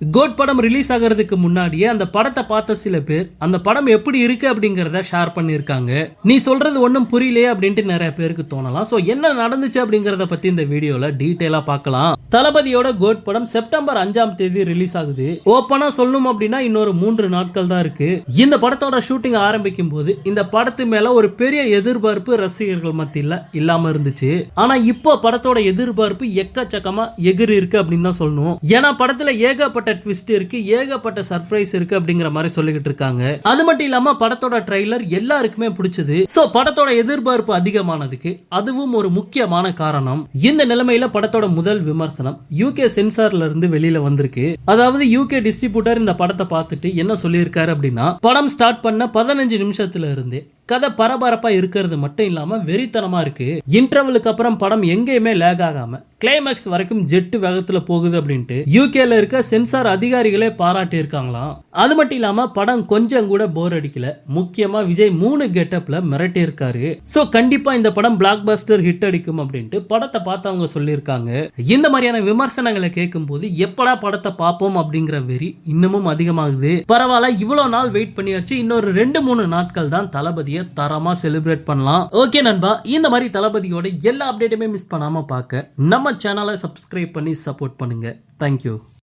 Code படம் release ஆகிறதுக்கு முன்னாடியே அந்த படத்தை பார்த்த சில பேர் அந்த படம் எப்படி இருக்கு அப்படிங்கறத ஷேர் பண்ணியிருக்காங்க. நீ சொல்றது ஒன்றும் புரியலையே அப்படின்ட்டு நிறைய பேருக்கு தோணலாம். ஸோ என்ன நடந்துச்சு அப்படிங்கறத பத்தி இந்த வீடியோல டீட்டெயிலா பார்க்கலாம். தளபதியோட கோட் படம் செப்டம்பர் அஞ்சாம் தேதி ரிலீஸ் ஆகுது. ஓப்பனா சொல்லணும் அப்படின்னா இன்னொரு மூன்று நாட்கள் தான் இருக்கு. இந்த படத்தோட ஷூட்டிங் ஆரம்பிக்கும் போது இந்த படத்து மேல ஒரு பெரிய எதிர்பார்ப்பு ரசிகர்கள் மத்தியில இல்லாம இருந்துச்சு. ஆனா இப்போ படத்தோட எதிர்பார்ப்பு எக்கச்சக்கமா எகிர் இருக்கு அப்படின்னு தான் சொல்லணும். ஏன்னா படத்துல ஏகப்பட்ட ட்விஸ்ட் இருக்கு ஏகப்பட்ட சர்ப்ரைஸ் இருக்கு அப்படிங்கிற மாதிரி சொல்லிக்கிட்டு இருக்காங்க. அது மட்டும் இல்லாம படத்தோட ட்ரெய்லர் எல்லாருக்குமே பிடிச்சது. சோ படத்தோட எதிர்பார்ப்பு அதிகமானதுக்கு அதுவும் ஒரு முக்கியமான காரணம். இந்த நிலைமையில படத்தோட முதல் விமர்சனம் யூகே சென்சார்ல இருந்து வெளியில வந்திருக்கு. அதாவது யூகே டிஸ்ட்ரிபியூட்டர் இந்த படத்தை பார்த்துட்டு என்ன சொல்லியிருக்காரு அப்படின்னா படம் ஸ்டார்ட் பண்ண பதினஞ்சு நிமிஷத்துல இருந்தே கதை பரபரப்பா இருக்கிறது மட்டும் இல்லாம வெறித்தனமா இருக்கு. இன்டர்வலுக்கு அப்புறம் படம் எங்கேயுமே லேக் ஆகாம கிளைமேக்ஸ் வரைக்கும் ஜெட்டு வேகத்துல போகுது அப்படின்ட்டு யூகேல இருக்க சென்சார் அதிகாரிகளே பாராட்டி இருக்காங்களாம் அது மட்டும் இல்லாம படம் கொஞ்சம் கூட போர் அடிக்கல. முக்கியமா விஜய் மூணு கெட்டப்ல மிரட்டி இருக்காரு. சோ கண்டிப்பா இந்த படம் பிளாக் பஸ்டர் ஹிட் அடிக்கும் அப்படின்ட்டு படத்தை பார்த்தவங்க சொல்லியிருக்காங்க. இந்த மாதிரியான விமர்சனங்களை கேட்கும் போது எப்படா படத்தை பார்ப்போம் அப்படிங்கிற வெறி இன்னமும் அதிகமாகுது. பரவாயில்ல இவ்வளவு நாள் வெயிட் பண்ணியாச்சு. இன்னொரு ரெண்டு மூணு நாட்கள் தான் தளபதியை தரமா செலிப்ரேட் பண்ணலாம். ஓகே நண்பா இந்த மாதிரி தளபதியோட எல்லா அப்டேட்டுமே மிஸ் பண்ணாம பார்க்க நம்ம சேனலை சப்ஸ்கிரைப் பண்ணி சப்போர்ட் பண்ணுங்க. தேங்க்யூ